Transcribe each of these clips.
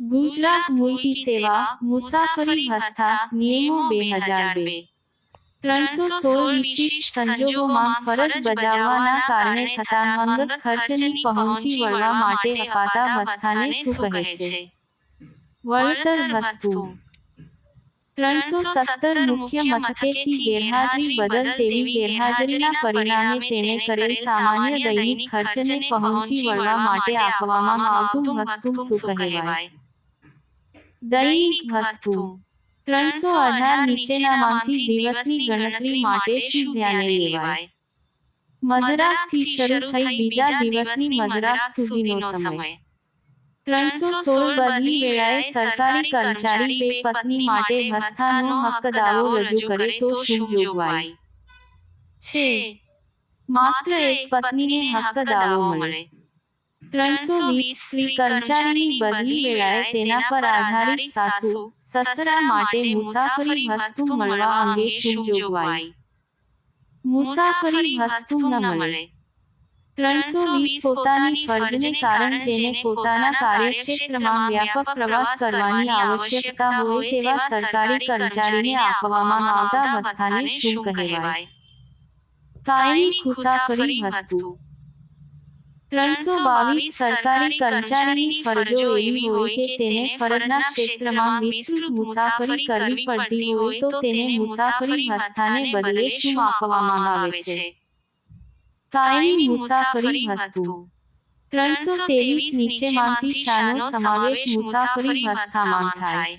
ગુજરાત મુલકી સેવા મુસાફરી ભથ્થા નિયમો બે હજાર બે. ત્રણસો સોળ વિશિષ્ટ સંજોગોમાં ફરજ બજાવવાના કારણે થતા અંગત ખર્ચની પહોંચી વળવા માટે અપાતા ભથ્થાને શું કહે છે? વળતર ભથ્થું. ત્રણસો સત્તર મુખ્ય મથકેથી ગેરહાજરી બદલ તેવી ગેરહાજરીના પરિણામે તેણે કરેલ સામાન્ય દૈનિક ખર્ચને પહોંચી વળવા માટે આપવામાં આવતું ભથ્થું શું કહેવાય? દૈનિક ભથ્થું ત્રણસો અઢાર નીચેનામાંથી દિવસની ગણતરી માટે શું ધ્યાને લેવાય? મધરાતથી શરૂ થઈ બીજા દિવસની મધરાત સુધીનો સમય. ત્રણસો સોળ બદલી વેળાએ સરકારી કર્મચારી બે પત્ની માટે ભથ્થાનો હક દાવો રજૂ કરે તો શું જોગવાઈ? છે. માત્ર એક પત્નીને હક દાવો મળે. ત્રણસો વીસ સ્ત્રી કર્મચારીની બદલી વેળાએ તેના પર આધારિત સાસુ સસરા માટે મુસાફરી ભથ્થું મળવા અંગે શું જોગવાઈ? મુસાફરી ભથ્થું ન મળે. ત્રણસો વીસ પોતાની ફરજને કારણ જેને પોતાના કાર્યક્ષેત્રમાં વ્યાપક પ્રવાસ કરવાની આવશ્યકતા હોય તેવા સરકારી કર્મચારીને આપવામાં આવતા ભથ્થાને શું કહેવાય? કાયમી મુસાફરી ભથ્થું ત્રણસો બાવીસ સરકારી કર્મચારીની ફરજો એવી હોય કે તેને ફરજના ક્ષેત્રમાં વિસ્તૃત મુસાફરી કરવી પડતી હોય તો તેને મુસાફરી ભથ્થાને બદલે શું આપવામાં આવે છે કાયમી મુસાફરી ભથ્થું ત્રણસો ત્રેવીસ નીચેમાંથી શાનો સમાવેશ મુસાફરી ભથ્થામાં થાય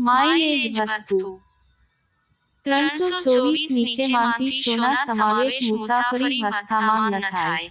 માઇલેજ ભથ્થું ત્રણસો ચોવીસ નીચેમાંથી શોના સમાવેશ મુસાફરી ભથ્થામાં ન થાય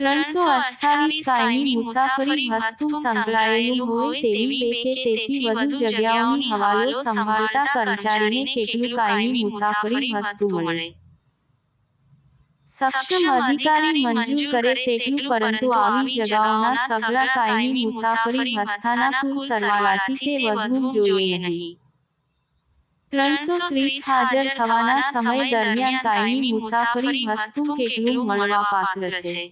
ત્રણસો અઠ્ઠાવીસ કાયમી મુસાફરી ભથ્થું સંકળાયેલું હોય તેવી બે કે તેથી વધુ જગ્યાઓની હવાલો સંભાળતા કર્મચારીને કેટલું કાયમી મુસાફરી ભથ્થું મળે સક્ષમ અધિકારી મંજૂર કરે તેટલું પરંતુ આવી જગાઓના સગળા કાયમી મુસાફરી ભથ્થાના કુલ સરવાળાથી તે વધવું જોઈએ નહીં ત્રણસો ત્રીસ હાજર થવાના સમય દરમિયાન કાયમી મુસાફરી ભથ્થું કેટલું મળવા પાત્ર છે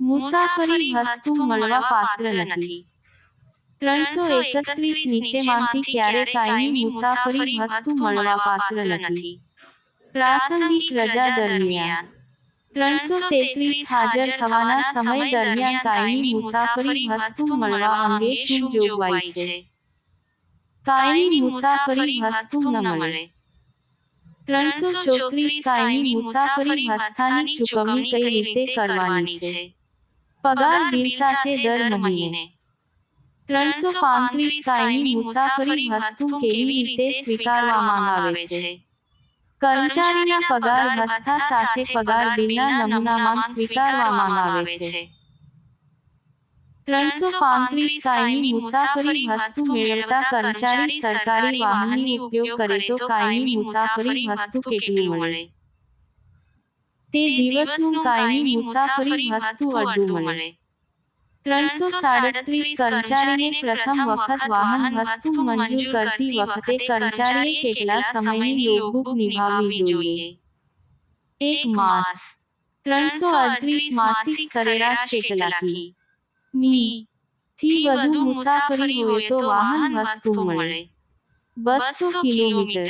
મુસાફરી ભથ્થું મળવા પાત્ર નથી. ત્રણસો એકત્રીસ નીચેમાંથી ક્યારે કાયમી મુસાફરી ભથ્થું મળવા પાત્ર નથી. પ્રાસંગિક રજા દરમિયાન ત્રણસો તેત્રીસ હાજર થવાના સમય દરમિયાન કાયમી મુસાફરી ભથ્થું મળવા અંગે શું જોગવાઈ છે? કાયમી મુસાફરી ભથ્થું ન મળે. ત્રણસો ચોત્રીસ કાયમી મુસાફરી ભથ્થાની ચૂકવણી કઈ રીતે કરવાની છે? પગાર બિલ સાથે દર મહિને. ત્રણસો પાંત્રીસ કાયમી મુસાફરી ભથ્થું કેવી રીતે સ્વીકારવામાં આવે છે? કર્મચારીના પગાર ભથ્થા સાથે પગાર બિલના નમૂનામાં સ્વીકારવામાં આવે છે. ત્રણસો પાંત્રીસ કાયમી મુસાફરી ભથ્થું મેળવતા કર્મચારી સરકારી વાહનની ઉપયોગ કરે તો કાયમી મુસાફરી ભથ્થું કેટલું મળે? તે દિવસનું કાયમી મુસાફરી ભથ્થું અડધું મળે ત્રણસો સાડત્રીસ કર્મચારીને પ્રથમ વખત વાહન ભથ્થું મંજૂર કરતી વખતે કર્મચારીએ કેટલા સમયની લોગબુક નિભાવવી જોઈએ એક માસ ત્રણસો અડત્રીસ માસિક સરેરાશ કેટલાથી મી થી વધુ મુસાફરી હોય તો વાહન ભથ્થું મળે બસો કિલોમીટર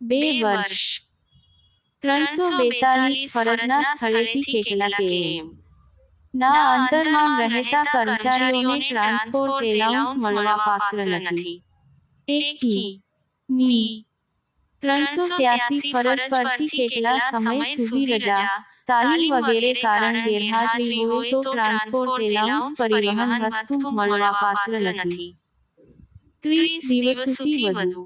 બે વર્ષ ત્રણસો બેતાલીસ ફરજના સ્થળેથી કેટલા કેએમ ના અંતરમાં રહેતા કર્મચારીઓને ટ્રાન્સપોર્ટ એલાઉન્સ મળવા પાત્ર નથી એકી મી ત્રણસો ત્યાસી ફરજ પરથી કેટલા સમય સુધી રજા તાલીમ વગેરે કારણ ગેરહાજરી હોય તો ટ્રાન્સપોર્ટ એલાઉન્સ પરિવહન ભથ્થું મળવા પાત્ર નથી ત્રીસ દિવસથી વધુ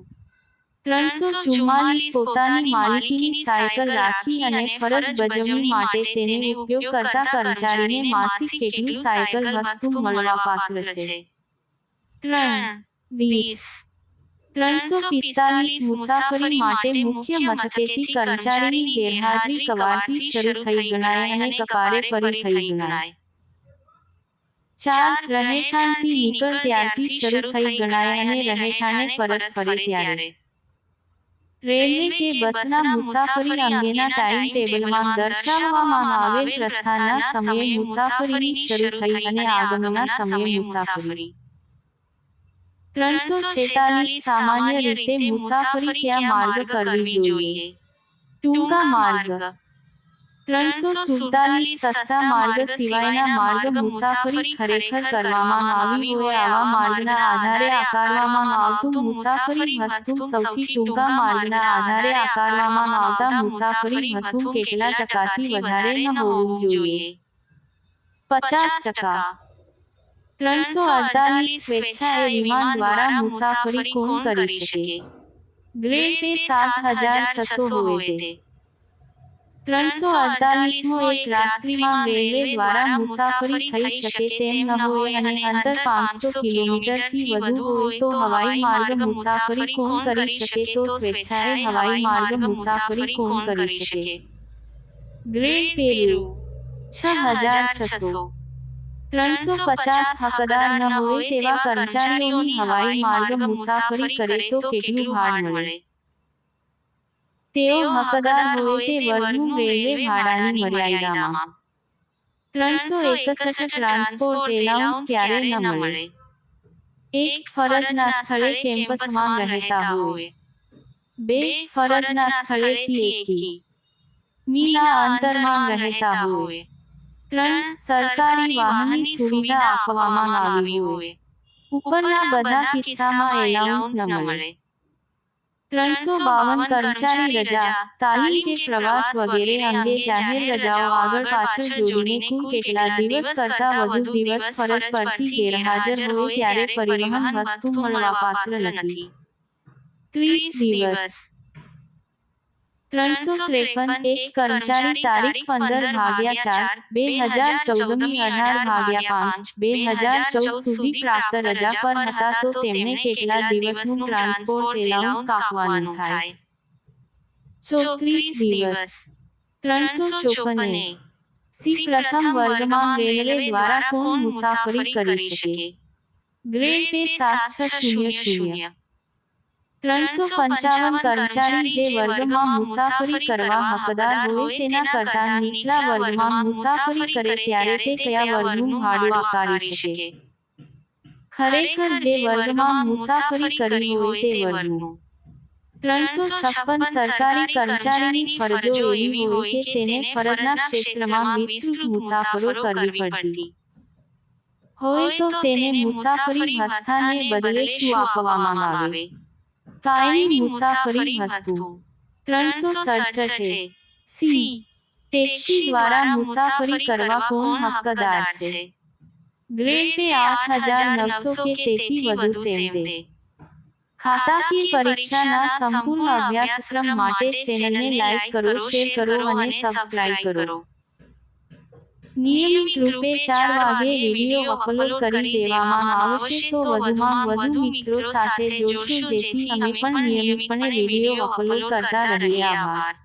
ત્રણસો ચુમ્માલીસ પોતાની માલિકીની સાયકલ રાખી અને ફરજ બજવણી માટે તેને ઉપયોગ કરતા કર્મચારીને માસિક કેટલું સાયકલ ભથ્થું મળવા પાત્ર છે? ત્રણ વીસ. ત્રણસો પિસ્તાલીસ મુસાફરી માટે મુખ્ય મથકેથી કર્મચારીની ગેરહાજરી કવારથી શરૂ થઈ ગણાય અને કપારે પરી થઈ ગણાય. ચાર રહેઠાણથી નીકળ ત્યારથી શરૂ થઈ ગણાય અને રહેઠાણે પરત ફરે ત્યારે. રેલવે કે બસના મુસાફરી અંગેના ટાઈમ ટેબલમાં દર્શાવવામાં આવેલ પ્રસ્થાનના સમયે મુસાફરીની શરૂ થઈ અને આગમનના સમયે મુસાફરી. ત્રણસો છેતાલીસ સામાન્ય રીતે મુસાફરી કયા માર્ગ કરવી જોઈએ. ટૂંકા માર્ગ. ત્રણસો સુડતાલીસ સસ્તા માર્ગ સિવાયના માર્ગ મુસાફરી ખરેખર કરવામાં આવી હોય આવા માર્ગના આધારે આકારવામાં આવતું મુસાફરી ભથ્થું સૌથી ટૂંકા માર્ગના આધારે આકારવામાં આવતા મુસાફરી ભથ્થું કેટલા ટકાથી વધારે ન હોવું જોઈએ? પચાસ ટકા. ત્રણસો અડતાલીસ સ્વેચ્છાએ વિમાન દ્વારા મુસાફરી કોણ કરી શકે? ગ્રેડ પે સાત હજાર છસો હોય ત્રણસો અડતાલીસમો એક રાત્રિમાં રેલવે દ્વારા મુસાફરી થઈ શકે તેમ ન હોય અને અંતર પાંચસો કિલોમીટરથી વધુ હોય તો હવાઈ માર્ગ મુસાફરી કોણ કરી શકે તો સ્વેચ્છાએ હવાઈ માર્ગ મુસાફરી કોણ કરી શકે ગ્રેડ પેરુ છ હજાર છસો ત્રણસો પચાસ હકદાર ન હોય તેવા કર્મચારીઓની હવાઈ માર્ગ મુસાફરી કરે તો કેટલું ભાડ મળે તેઓ હકદાર હોય તે વર્ગનું રેલવે ભાડાની મર્યાદામાં ત્રણસો એકસઠ ટ્રાન્સપોર્ટ એલાઉન્સ ક્યારે ન મળે એક ફરજના સ્થળે કેમ્પસમાં રહેતા હોય બે ફરજના સ્થળેથી એકી મીના અંતરમાં રહેતા હોય ત્રણ સરકારી વાહનની સુવિધા આપવામાં આવી હોય ઉપરના બધા કિસ્સામાં એલાઉન્સ ન મળે ત્રણસો બાવન કર્મચારી રજા તાલીમ કે પ્રવાસ વગેરે અંગે જાહેર રજાઓ આગળ પાછળ જોડીને કુલ કેટલા દિવસ કરતા વધુ દિવસ ફરજ પરથી ગેરહાજર હોય ત્યારે પરિવહન ભથ્થું મળવા પાત્ર નથી ત્રીસ દિવસ ત્રણસો ત્રેપન એક કર્મચારી તારીખ પંદર ભાગ્યા ચાર બે હજાર ચૌદમી અઢાર ભાગ્યા પાંચ બે હજાર ચૌદ સુધી પ્રાપ્ત રજા પર હતા તો તેમને કેટલા દિવસનું ટ્રાન્સપોર્ટ એલાઉન્સ કાપવાનું થાય? ચોત્રીસ દિવસ. ત્રણસો ચોપન સી પ્રથમ વર્ગમાં રેલવે દ્વારા કોણ મુસાફરી કરી શકે? ગ્રેડ બે સાત છ શૂન્ય. શૂન્ય. ત્રણસો પંચાવન કર્મચારી જે વર્ગમાં મુસાફરી કરવા હકદાર હોય તેના કરતા નીચલા વર્ગમાં મુસાફરી કરે ત્યારે તે કયા વર્ગનું ભાડું આકારી શકે? ખરેખર જે વર્ગમાં મુસાફરી કરી હોય તે વર્ગનું. ત્રણસો છપ્પન સરકારી કર્મચારીની ફરજો એવી હોય કે તેને ફરજના ક્ષેત્રમાં વિસ્તૃત મુસાફરો કરવી પડતી. હોય તો તેને મુસાફરી ભથ્થાને બદલે શું આપવામાં આવે? કાયમી મુસાફરી હતું. ત્રણસો સડસઠે. સી. ટેક્સી દ્વારા મુસાફરી કરવા કોણ હકદાર છે? ગ્રેડ પે આઠ હજાર નવસો કે તેથી વધુ સેમ ખાતાકીય પરીક્ષાના સંપૂર્ણ અભ્યાસક્રમ માટે ચેનલને લાઈક કરો શેર કરો અને સબસ્ક્રાઇબ કરો. નિયમિત રૂપે ચાર વાગે વીડિયો અપલોડ કરી દેવામાં આવશે તો વધુમાં વધુ મિત્રો સાથે જોડશું જેથી અમે પણ નિયમિતપણે વીડિયો અપલોડ કરતા રહીએ. આભાર.